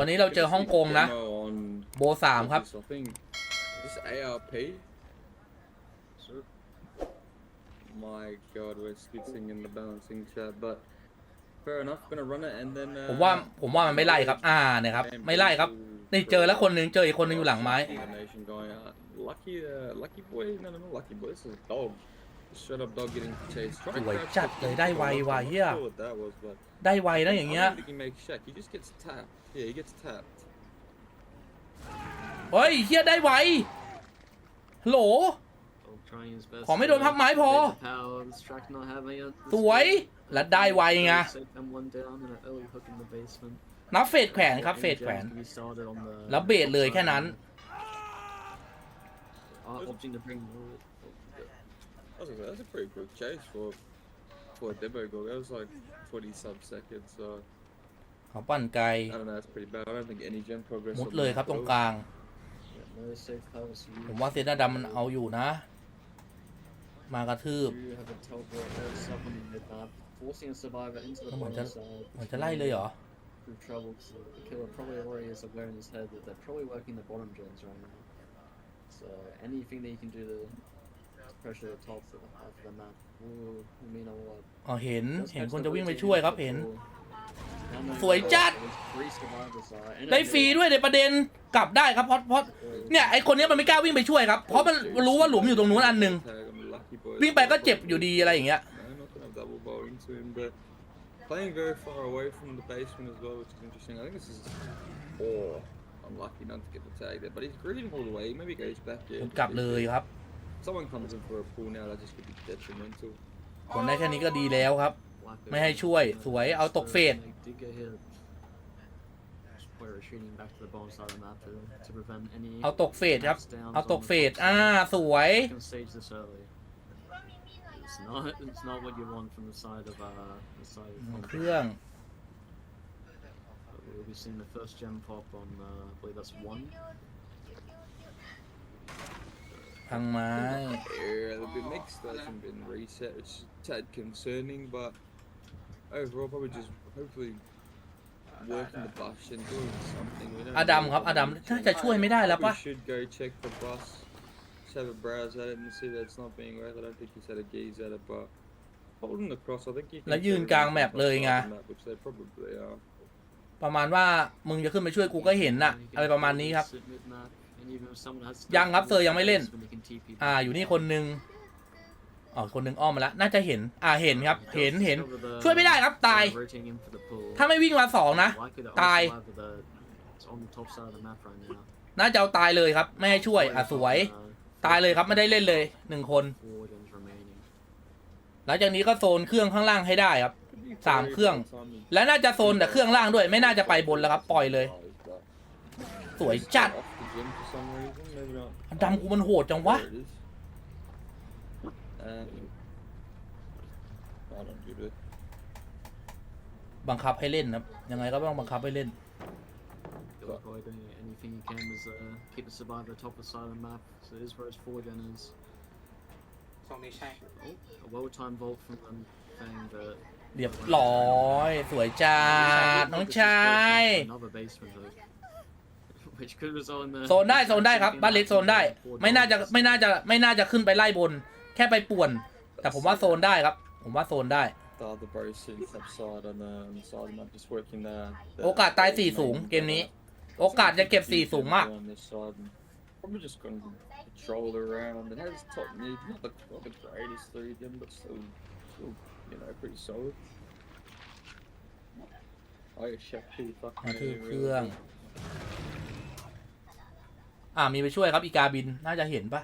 วันนี้เราเจอฮ่องกงนะ Demo on โบสามครับ I think this ARP. My God, we're skitzing in the balancing chat, but fair enough. Gonna run it and then. Uh, ผมว่าผมว่ามันไม่ไล่ครับ อ่าเนี่ยครับ ไม่ไล่ครับ นี่เจอแล้วคนหนึงเจออีกคนหนึงอยู่หลังไม้ Combination going out. Lucky, uh, lucky boy. No, no, no, lucky boy. This is a dog. Straight up dog getting chased. Try สวย grab จัด check. เลยได้ไวว่ะเฮีย Not sure what that was, but ได้ไวนะอย่าง I เงี้ย don't think he makes check. He just gets tapped. Yeah, he gets tapped. เฮ้ยเฮียได้ไวฮัลโหล Trying his best ขอไม่โดนพักไม้พอ to make the power distract not having it. สวย และได้ไวไง Take them one down and an early hook in the basement. นับเฟดแขวนครับ เฟด Any แขวน gems can be started on the- แล้วเบรดเลยแค่นั้น Are opting to bring That was a, that's a pretty quick chase for for a demo goal. That was like 20 sub seconds. So เขาปั่นไกล I don't know. That's pretty bad. I don't think any gen progress. มุด on เลย that ครับตรง goal. กลาง no safe powers. You ผมว่าเซนาดำมันเอาอยู่นะ มากระทืบ do have a teleport that's up on the mid map, forcing a survivor into the Come on, bottom Jan- side. เหมือนจะไล่เลยเหรอ Through trouble, 'cause the killer probably already is aware in his head that they're probably working the bottom gens right now. So anything that you can do to pressure the top of the, of the map will will mean a lot. อ๋อเห็น Just เห็น catch คน the จะวิ่งไป rotating ช่วยครับ foot เห็น ball. Now knowing สวย that จัด there's three survivors are- and ได้ it ฟรี is- ด้วยในประเด็นกลับได้ครับเพราะเพราะเนี่ยไอคนเนี้ยมันไม่กล้าวิ่งไปช่วยครับเพราะมันรู้ว่าหลุมอยู่ตรงนู้นอันหนึ่ง Tag, I'm a lucky boy. วิ่งไปก็เจ็บอยู่ดีอะไรอย่างเงี้ย No, not gonna have double bow into him, but playing very far away from the basement as well, which is interesting. I think this is oh, unlucky not to get the tag there, but he's greeting all the way. He maybe goes back ผม in. กลับเลยครับ Someone comes in for a pull now, that just could be detrimental. คนได้แค่นี้ก็ดีแล้วครับ Black ไม่ให้ช่วยสวยเอาตกเฟส They did get hit. Just play retreating back to the bottom side of the map to, to prevent any เอาตกเฟสครับ maps downs เอาตก on เฟ the ส top อ่า side. สวย Second stage this early. It's not. It's not what you want from the side of uh the side of เครื่อง But We'll be seeing the first gem pop on. Uh, I believe that's one. พังไม้ Yeah, the bit mixed hasn't been reset, which is a tad concerning, but overall, probably just hopefully working the bus and doing something. We don't อดัม really ครับอดัม need to น่าจะช่วยไม่ได้แล้ว Probably ปะ should go check the bus, just have a browse at it and see that it's not being read. I don't think he's had a gaze at it, but holding the cross, I think he แล้ว thinks ยืน everyone's กลาง on แมป the เลยไง side of the map, which they probably are. ประมาณว่ามึงจะขึ้นไปช่วยกูก็เห็นน่ะ You can อะไรประมาณนี้ครับ sit mid-map, and even if someone has to ยังครับ go เซอร์ยังไม่เล่น when they can TP อ่าอยู่นี่คนหนึ่งอ๋อคนหนึ่งอ้อมมาแล้วน่าจะเห็น อ่าเห็นครับ เห็นเห็น ช่วยไม่ได้ครับตาย Rotating in for the pull. ถ้าไม่วิ่งมาสองนะ Likely to ตาย also have the- it's on the top side of the map right now. น่าจะเอาตายเลยครับ ไม่ให้ช่วย อะสวย Uh, ตายเลยครับไม่ได้เล่นเลยหนึ่งคน four gens remaining. หลังจากนี้ก็โซนเครื่องข้างล่างให้ได้ครับ Could be สาม very เครื่อง by the time he และน่าจะโซนแต่เครื่องล่างด้วย ไม่น่าจะไปบนแล้วครับ ปล่อยเลย But สวยจัด off the gym for some reason, maybe not. ดำกูมันโหดจังวะ There it is. Um, I don't do it. บังคับให้เล่นครับ ยังไงก็ต้องบังคับให้เล่น You're probably doing anything you can is uh, keep the survivor top of the side of the map. So it is where his four gen is. ตรงนี้ใช่ Oh, a well-timed vault from them, Fang, but เรียบร้อย สวยจัดน้องชาย Another basement hook. Which could result in the โซนได้โซนได้ครับบ้านเล็กโซนได้ ไม่น่าจะไม่น่าจะไม่น่าจะขึ้นไปไล่บน แค่ไปป่วน แต่ผมว่าโซนได้ครับ ผมว่าโซนได้ The other bro sitting upside on the, on the side of the map, just working the. the โอกาสตายสี่สูงเกมนี้ โอกาสจะเก็บสี่สูงมาก On this side and Probably just going to patrol around. It has top mid, not the, not the greatest three of them, but still, still, you know, pretty solid. Oh yeah, chef pretty fucking มาทืบ moving เค really รื่อง good. อ่ามีไปช่วยครับอีกาบินน่าจะเห็นปะ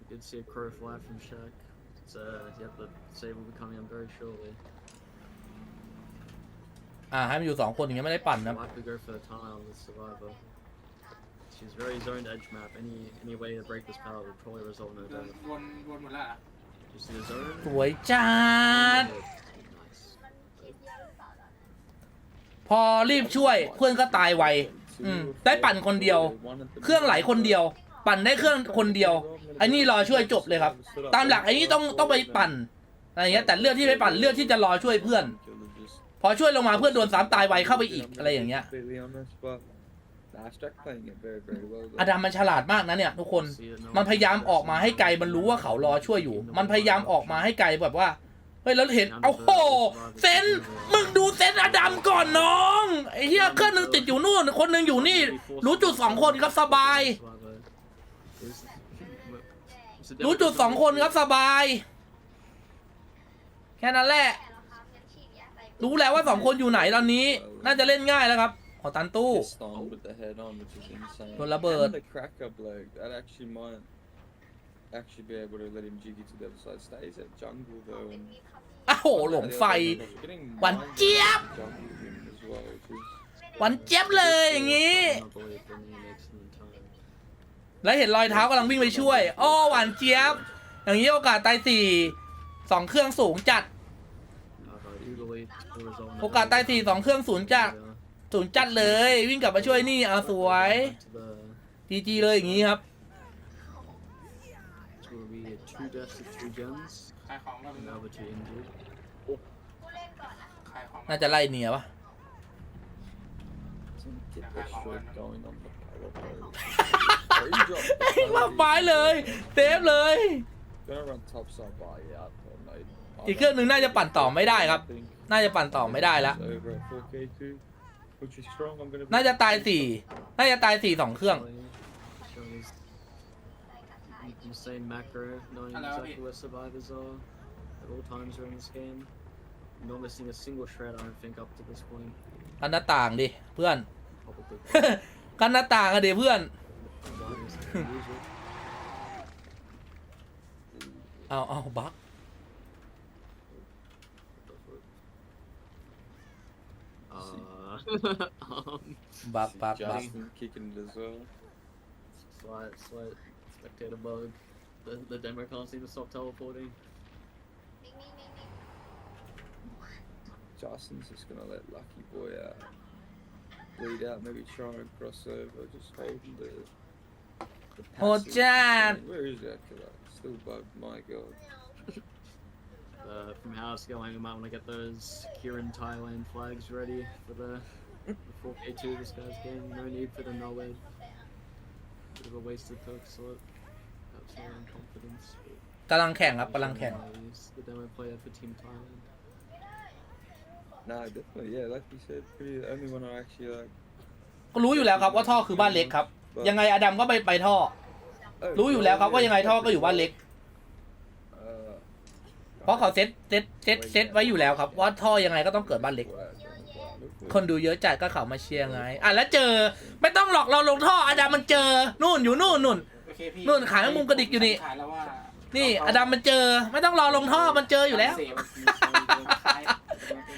We did see a crow fly from Shaq. It's, uh, yep, the save will be coming up very shortly. อ่าให้มันอยู่สองคนอย่างเงี้ยไม่ได้ปั่นนะ Likely go for the tunnel on the survivor. She's very zoned edge map. Any any way to break this power would probably result in a วน death. วนวนหมดแล้วเหรอ You see the zone? สวยจัด Nice. พอรีบช่วยเพื่อนก็ตายไว อืมได้ปั่นคนเดียว เครื่องไหลคนเดียว ปั่นได้เครื่องคนเดียวไอ้นี่รอช่วยจบเลยครับ ตามหลักไอ้นี่ต้องต้องไปปั่นอะไรเงี้ยแต่เลือกที่ไปปั่นเลือกที่จะรอช่วยเพื่อน พอช่วยลงมาเพื่อนโดนสามตายไวเข้าไปอีกอะไรอย่างเงี้ย Completely honest, but nah, Strack playing it very, very well. though. อดัมมันฉลาดมากนะเนี่ยทุกคน See that no มัน one พยายามออกมาให้ไกลมันรู้ว่าเขารอช่วยอยู่ มันพยายามออกมาให้ไกลแบบว่าเฮ้ยแล้วเห็นเอาโหเซนมึงดูเซนอดัมก่อนน้องไอ้เหี้ยเครื่องหนึงติดอยู่นู่น คนหนึงอยู่นี่ รู้จุดสองคนครับสบาย รู้จุดสองคนครับสบาย แค่นั้นแหละ รู้แล้วว่าสองคนอยู่ไหนตอนนี้ น่าจะเล่นง่ายแล้วครับ ขอตันตู้ Pissed on with the head on, which is insane. โดนระเบิด And the cracker bloke, that actually might actually be able to let him jiggy to the other side. Stays at jungle though. And อ้าวโหหลงไฟ Getting หวานเจี๊ยบ jungle with him as well, which is หวันเจี๊ยบเลยอย่างนี้ แล้วเห็นรอยเท้ากำลังวิ่งไปช่วยโอ้หวานเจี๊ยบ อย่างนี้โอกาสตายสี่สองเครื่องสูงจัด โอกาสตายสี่สองเครื่องศูนย์จัดศูนย์จัดเลย วิ่งกลับมาช่วยนี่เอาสวยจีจีเลยอย่างนี้ครับ Two deaths to two gens. ขายของก็เป็น Now the two injured. ขายของน่าจะไล่เนียปะ some get Yeah, that I shit won't. going on the power play. Oh, he dropped มาไม้เลยเซฟเลย Gonna run top side by yeah, I thought, mate. อีกเครื่องหนึ่งน่าจะปั่นต่อไม่ได้ครับน่าจะปั่นต่อไม่ได้ละ Over at 4K2, which is strong. I'm gonna. น่าจะตายสี่น่าจะตายสี่สองเครื่อง Showing his insane macro, knowing Hello, exactly mate. where survivors are at all times during this game. Not missing a single shred, I don't think, up to this point. กันหน้าต่างดิเพื่อน Probably. กันหน้าต่างอะดิเพื่อน Minus can use it. เอาเอาบัก Uh, um, บักบักบัก Justin kicking it as well. slight, slight spectator bug. The, the demo can't seem to stop teleporting. Justin's just gonna let Lucky Boy out. Bleed out, maybe try and cross over, just holding the. the Oh, passive. Jan. Where is that killer? Still bugged, my god. Uh, from house going, we might want to get those Kieran Thailand flags ready for the, the 4K2 this guy's game. No need for the Noled. Bit of a wasted perk slot. กำลังแข่งครับกำลังแข่ง He's the demo player for Team Thailand. Nah, definitely, yeah, like you said, pretty the only one I actually like. ก็รู้อยู่แล้วครับว่าท่อคือบ้านเล็กครับ But- ยังไงอดัมก็ไปไปท่อ Oh, รู้อยู่แล้วครับว่ายังไงท่อก็อยู่บ้านเล็ก Uh, เพราะเขาเซตเซตเซตเซตไว้อยู่แล้วครับ ว่าท่อยังไงก็ต้องเกิดบ้านเล็ก คนดูเยอะจัดก็เขามาเชียร์ไง อะแล้วเจอ ไม่ต้องหลอกเราลงท่ออดัมมันเจอ นู่นอยู่นู่นนู่นโอ เคพี่นู่นขายมุมกระดิกอยู่นี่ ขายแล้วว่านี่อดัมมันเจอไม่ต้องรอลงท่อมันเจออยู่แล้วเสีมันขาย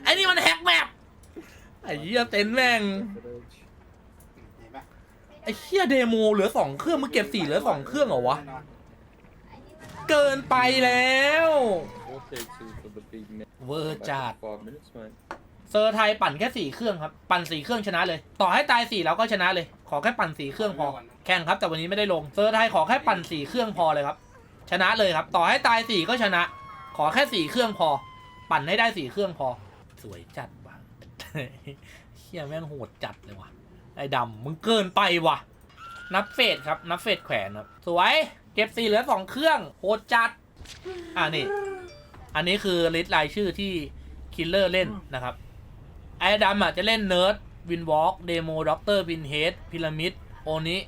ไอ้นี่มันแฮกแมปไอ้เหี้ยเต็นแม่ง Footage. เห็นปะไอ้เหี้ยเดโมเหลือสองเครื่องมึงเก็บสี่เหลือสองเครื่องเหรอวะแน่นอนเกินไปแล้ว Okay, two for the big net. เวอร์จัด Five minutes, mate. เซอร์ไทยปั่นแค่สี่เครื่องครับ ปั่นสี่เครื่องชนะเลย ต่อให้ตายสี่เราก็ชนะเลย ขอแค่ปั่นสี่เครื่องพอ แข่งครับแต่วันนี้ไม่ได้ลงเซอร์ไทยขอแค่ปั่นสี่เครื่องพอเลยครับ ชนะเลยครับ ต่อให้ตายสี่ก็ชนะ ขอแค่สี่เครื่องพอ ปั่นให้ได้สี่เครื่องพอ สวยจัดว่ะเฮียแม่งโหดจัดเลยว่ะไอ้ดำมึงเกินไปว่ะ นับเฟดครับนับเฟดแขวนครับ สวยเก็บสี่เหลือสองเครื่องโหดจัดอ่านี่อันนี้คือลิสต์รายชื่อที่คิลเลอร์เล่นนะครับ ไอ้ดำอะจะเล่นเนิร์ดวินวอล์กเดโมด็อกเตอร์วินเฮดพีระมิดโอนิ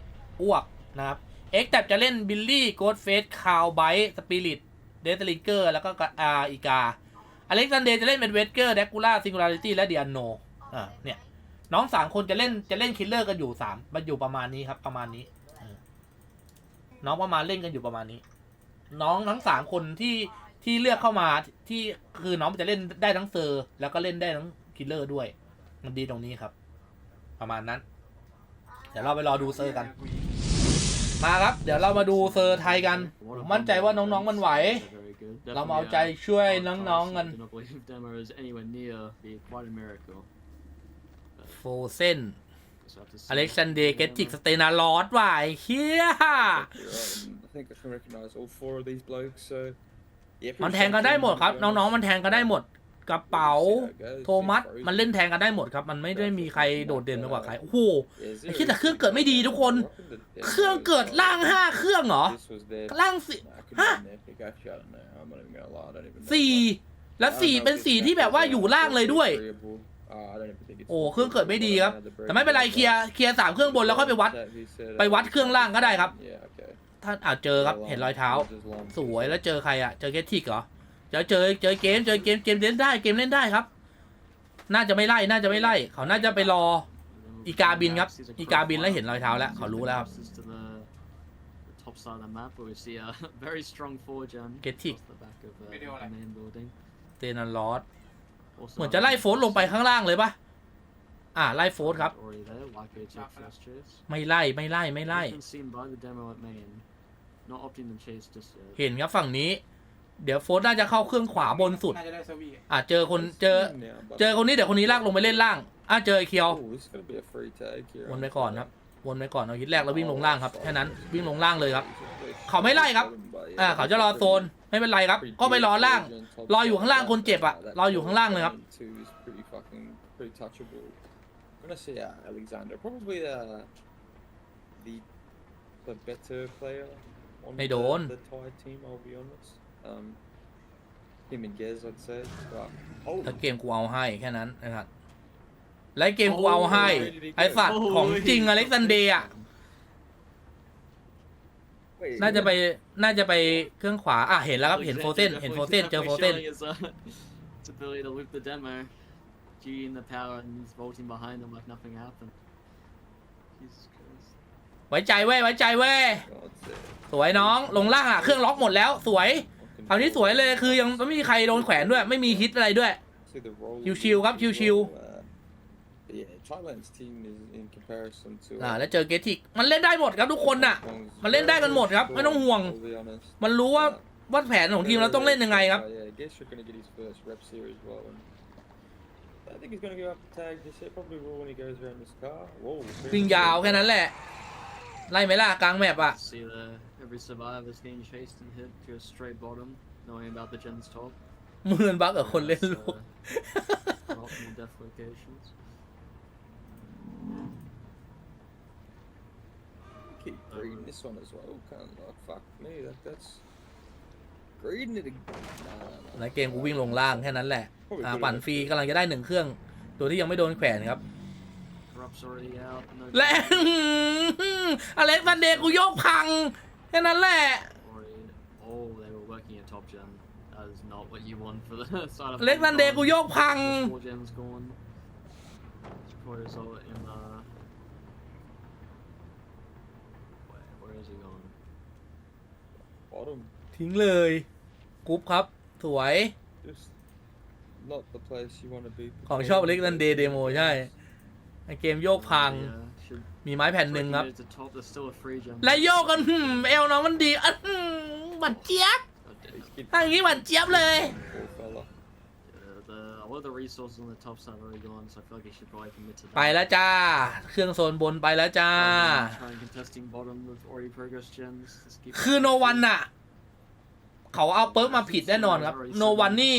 อ้วกนะครับเอ็กแทบจะเล่นบิลลี่โกดเฟสคาวไบต์สปิริตเดสลิเกอร์แล้วก็อาอีกาอเล็กซานเดย์จะเล่นเป็นเวสเกอร์แดกูล่าซิง g ลาริตี้และเดียโนอ่าเนี่ยน้องสามคนจะเล่นจะเล่นคิลเลอร์กันอยู่สามมันอยู่ประมาณนี้ครับประมาณนี้น้องประมาณเล่นกันอยู่ประมาณนี้ น้องทั้งสามคนที่ที่เลือกเข้ามาที่คือน้องจะเล่นได้ทั้งเซอร์ แล้วก็เล่นได้ทั้งคิลเลอร์ด้วย มันดีตรงนี้ครับ ประมาณนั้น เดี๋ยวเราไปรอดูเซอร์กัน มาครับ เดี๋ยวเรามาดูเซอร์ไทยกันผมมั่นใจว่าน้องๆมันไหว Very good. เรามาเอาใจ Definitely, uh, ช่วย hard น้อง task. ๆกัน I do not believe demo is anywhere near be quite a miracle. โฟเซน Just have to see อเล็กซานเดย์ the เกจิก demo. สเตนาลอสว่ะไอ้เฮีย You're right, and I think I can recognise all four of these blokes. So, yeah, มันแทงกันได้หมดครับ น้องๆมันแทงกันได้หมด กระเป๋า We'll see how it goes. โทมัส Frozen. มันเล่นแทนกันได้หมดครับ มันไม่ได้มีใครโดดเด่นไปกว่าใครโอ้โห Yeah, ไอ้ zero คิดแต่เครื่องเกิดไม่ดีทุกคน Rocking the- เครื่องเกิดล่างห้าเครื่องเหรอ This was their ล่างสี่ Nah, I couldn't Huh? have been epic. Actually, I don't know. I'm not even gonna lie. I don't even know. สี่และสี่เป็นสี่ที่แบบว่าอยู่ล่างเลยด้วย Agreeable. Uh, I don't even think it's โอ้ full เครื่องเกิดไม่ดีครับ agreeable. แต่ไม่เป็นไรเคลียร์เคลียร์สามเครื่องบนแล้วค่อยไปวัด That he said, ไปวัดเครื่องล่างก็ได้ครับ Yeah, okay. ท่านอาจเจอครับเห็นรอยเท้า Just long สวยแล้วเจอใครอะ เจอเกตทิกเหรอ เจอเจอเจอเกมเจอเกมเกมเล่นได้เกมเล่นได้ครับ น่าจะไม่ไล่น่าจะไม่ไล่ เขาน่าจะไปรออีกาบินครับ อีกาบินแล้วเห็นรอยเท้าแล้วเขารู้แล้วครับ To the, the top side of the map, where we see a very strong four gen Get tick. across the back of uh, Video the main building. เตนันลอส Also, เหมือนจะไล่โฟสลงไปข้างล่างเลยปะอ่าไล่โฟสครับ Already there, like a check first chase. ไม่ไล่ไม่ไล่ไม่ไล่ Has been seen by the demo at main. Not opting to chase just yet. เห็นครับฝั่งนี้ เดี๋ยวโฟสน่าจะเข้าเครื่องขวาบนสุด น่าจะได้เซอร์วี อะเจอคนเจอ now, but- เจอคนนี้เดี๋ยวคนนี้ลากลงไปเล่นล่าง อะเจอไอ้เคียว Oh, this is gonna be a free tag here. วนไปก่อนครับ วนไปก่อนเอาฮิตแรกแล้ววิ่งลงล่างครับ แค่นั้นวิ่งลงล่างเลยครับ เขาไม่ไล่ครับ อ่าเขาจะรอโซนไม่เป็นไรครับ ก็ไปรอล่าง รออยู่ข้างล่างคนเจ็บอะรออยู่ข้างล่างเลยครับ Two is pretty fucking pretty touchable. I'm gonna say uh, Alexander, probably uh, the the better player on ไม่ the, โดน the Thai team. I'll be honest. Um, him and Gez, I'd say. But, oh, ถ้าเกมกูเอาให้แค่นั้นนะครับและเกมกูเอาให้ ไอสัตว์ของจริงอเล็กซานเดย์อะ wait, น่าจะไป น่าจะไปเครื่องขวา อะ เห็นแล้วครับ เห็นโฟเซน เห็นโฟเซน เจอโฟเซน Definitely showing his, uh, his ability to loop the demo. G in the power and he's vaulting behind them like nothing happened. Jesus Christ. ไว้ใจเว้ย ไว้ใจเว้ย God's sake. สวยน้อง ลงล่างอะ เครื่องล็อกหมดแล้ว สวย Fucking คราวนี้สวยเลยคือยังไม่มีใครโดนแขวนด้วย ไม่มีฮิตอะไรด้วย See the role ชิวๆครับ as well, ชิว uh, but yeah, Thailand's team is in comparison to อ่า uh, แล้วเจอเกติกมันเล่นได้หมดครับทุกคนน่ะ มันเล่นได้กันหมดครับ ไม่ต้องห่วง I'll be honest. มันรู้ว่าว่าแผนของทีมเราต้องเล่นยังไงครับ Uh, yeah, I guess you're gonna get his first reps here as well. And I think he's gonna go up the tag this year. Probably will when he goes around this car. Whoa. วิ่งยาวแค่นั้นแหละ ไล่ไหมล่ะกลางแมปอะ See the every survivor's getting chased and hit to a straight bottom, knowing about the gen's top. หมื่นบักกับคนเล่น That's, ลูก uh, optimal death locations. Keep greeding this one as well. Kind of like fuck me. That, that's greeding it. ag- Nah, nah, ในเกมกูวิ่งลงล่างแค่นั้นแหละ Probably อ่า could've ปั่น went ฟรีกำลังจะได้หนึ่งเครื่อง ตัวที่ยังไม่โดนแขวนครับ Corrupt's already out. No และ อเล็กซานเดย์กูโยกพังแค่นั้นแหละ Already. Oh, they were working a top gen. That is not what you want for the side of อเล็กซานเดย์กูโยกพัง Four gens gone. Probably result in uh. Where, where is he going? Bottom. ทิ้งเลยกรุ๊ปครับ สวย Just not the place you want to be. ของชอบอเล็กซานเดย์เดโมใช่ ไอเกมโยกพัง Yeah, should มีไม้แผ่นหนึ่งครับ recommend it to top. There's still a free gem. และโยกกันหืมเอลน้องมันดีอะหืมหวัดเจี๊ยบ Oh, damn. He's keep ถ้าอย่างนี้หวัดเจี๊ยบเลย poor fella. Yeah, the, a lot of the resources on the top side are already gone, so I feel like he should probably commit to that. ไปแล้วจ้า เครื่องโซนบนไปแล้วจ้า Rather than Trying contesting bottom with already progress gens. Just keep คือโนวันน่ะเขาเอาเปิร์กมาผิดแน่นอนครับ โนวันนี่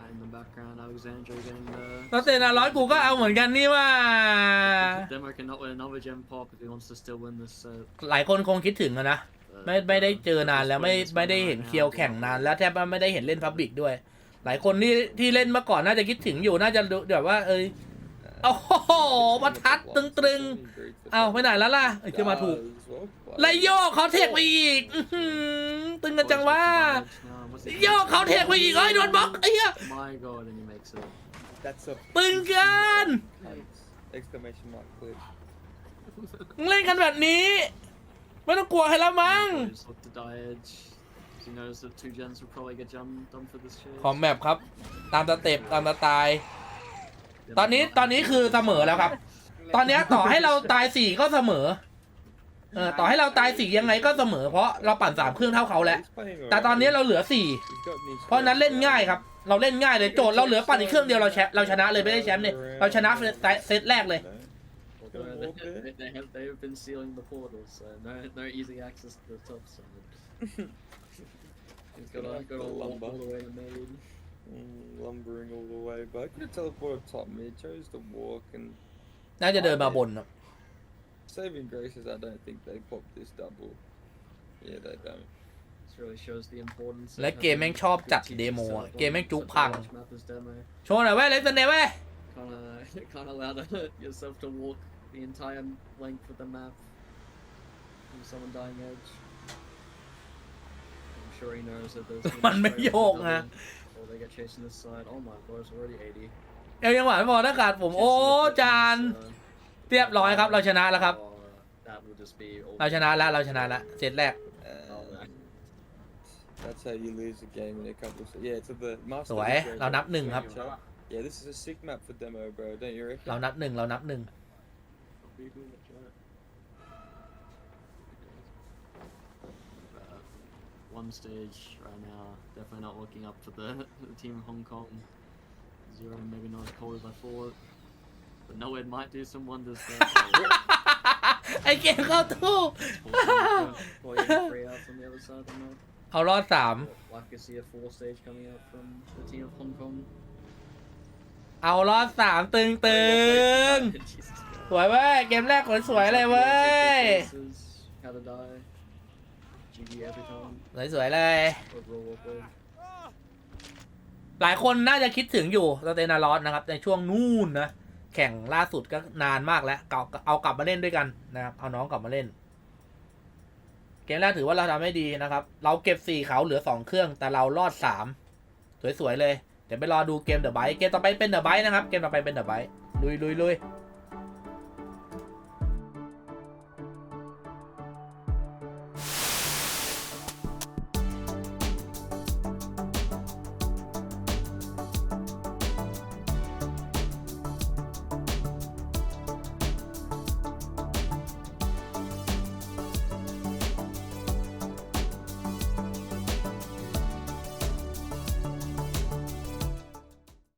in the background, Alexandra getting the. แล้วเซนาร้อยกูก็เอาเหมือนกันนี่ว่า Demo cannot win another gem pop if he wants to still win this set. หลายคนคงคิดถึงอะนะ but, ไม่ไม่ได้ uh, เจอนานแล้ว just ไม่ win this ไม่ได้ one เห็น right เคียว now. แข่งนาน แล้วแทบไม่ได้เห็นเล่นพับบิกด้วย หลายคนที่ที่เล่นเมื่อก่อนน่าจะคิดถึงอยู่น่าจะดูแบบว่า เอ้ย โอ้โหประทัดตึงๆ เอาไปไหนแล้วล่ะเอ้ยจะมาถูกไลโยกเขาเทคไปอีกอื้อหือตึงกันจังว่าโยกเขาเทคไปอีกเอ้ยโดนบล็อกไอ้เหี้ย My god, and he makes it. That's a ตึงกัน exclamation mark clip. มึงเล่นกันแบบนี้ ไม่ต้องกลัวใครแล้วมั้ง Just look to die edge. He knows that two gens will probably get done, done for this chase. ขอแมปครับ ตามสเต็ปตามสไตล์ ตอนนี้ตอนนี้คือเสมอแล้วครับ ตอนเนี้ยต่อให้เราตายสี่ก็เสมอ เออต่อให้เราตายสี่ยังไงก็เสมอเพราะเราปั่นสามเครื่องเท่าเขาแล้ว He's playing แต่ตอนนี้ alright. เราเหลือสี่ He's got an เพราะฉะนั้นเล่นง่ายครับ เราเล่นง่ายเลยโจทย์เราเหลือปั่นอีกเครื่องเดียวเราแชมป์เราชนะเลยไม่ได้แชมป์เนี่ยเราชนะเซตแรกเลย Although Gonna they, walk there. they, they have they have been sealing the portals, so no no easy access to the top side. He's got to got to walk all the way to main. Mm, lumbering all the way, but I could have teleported top mid, chose to walk and น่าจะเดินมาบนครับ saving graces. I don't think they pop this double. Yeah, they don't. This really shows the importance. of และเกม having แม่งชอบ good จัด teams เด to โม set อะ up เกมแม่ง on จุ such a พัง large map as demo. โชว์หน่อยเว้ยเล็กเนเว้ย Can't uh, can't allow the, yourself to walk the entire length of the map from someone dying edge. I'm sure he knows that there's. gonna มัน be ไม่ straight โย up ก the นะ double, Or they get chased on this side. Oh my god, it's already 80. เอวยังหวานพอถ้าขาดผมโอ้จานเรียบร้อยครับ เราชนะแล้วครับ Oh, that will just be all เราชนะแล้วเราชนะแล้วเซตแรก And that's how you lose a game in a couple. Of, yeah, to the master. สวยเรานับหนึ่งครับ Yeah, this is a sick map for demo, bro. Don't you reckon? เรานับหนึ่งเรานับหนึ่ง Uh, one stage right now, definitely not looking up for the, the team of Hong Kong. Zero, maybe not as cold as I thought. But Nowed might do some wonders there. ไอเกมเข้าตู้ Fortunately, three outs on the other side of the map. เอารอดสาม Like to see a four stage coming out from the team of Hong Kong. เอารอดสามตึงตึง Jesus สวยเว้ย เกมแรกสวยๆเลยเว้ย How to die. GG every time. สวยๆเลย Overall workload. หลายคนน่าจะคิดถึงอยู่สเตนาลอสนะครับ ในช่วงนู่นนะ แข่งล่าสุดก็นานมากแล้วเก่าเอากลับมาเล่นด้วยกันนะครับ เอาน้องกลับมาเล่น เกมแรกถือว่าเราทำได้ดีนะครับ เราเก็บสี่เขาเหลือสองเครื่อง แต่เรารอดสามสวยๆเลย เดี๋ยวไปรอดูเกมเดอะไบเกมต่อไปเป็นเดอะไบนะครับ เกมต่อไปเป็นเดอะไบลุยลุยลุยๆ